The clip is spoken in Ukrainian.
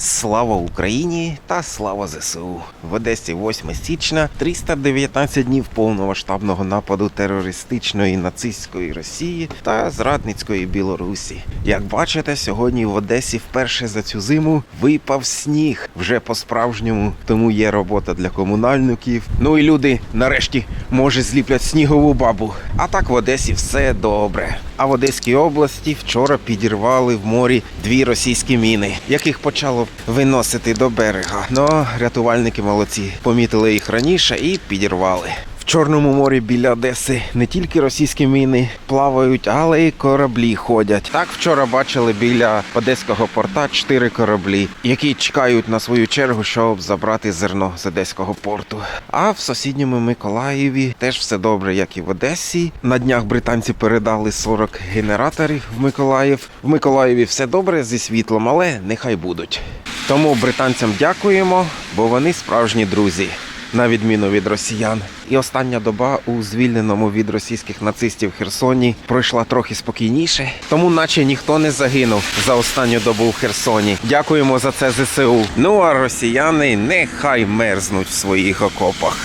Слава Україні та слава ЗСУ. В Одесі 8 січня 319 днів повномасштабного нападу терористичної нацистської Росії та зрадницької Білорусі. Як бачите, сьогодні в Одесі вперше за цю зиму випав сніг вже по-справжньому, тому є робота для комунальників. Ну і люди нарешті може зліплять снігову бабу. А так в Одесі все добре. А в Одеській області вчора підірвали в морі дві російські міни, яких почало виносити до берега. Ну, рятувальники молодці, помітили їх раніше і підірвали. Чорному морі біля Одеси не тільки російські міни плавають, але й кораблі ходять. Так вчора бачили біля одеського порта чотири кораблі, які чекають на свою чергу, щоб забрати зерно з одеського порту. А в сусідньому Миколаєві теж все добре, як і в Одесі. На днях британці передали 40 генераторів в Миколаїв. В Миколаєві все добре зі світлом, але нехай будуть. Тому британцям дякуємо, бо вони справжні друзі на відміну від росіян. І остання доба у звільненому від російських нацистів Херсоні пройшла трохи спокійніше, тому наче ніхто не загинув за останню добу в Херсоні. Дякуємо за це ЗСУ. Ну а росіяни нехай мерзнуть в своїх окопах.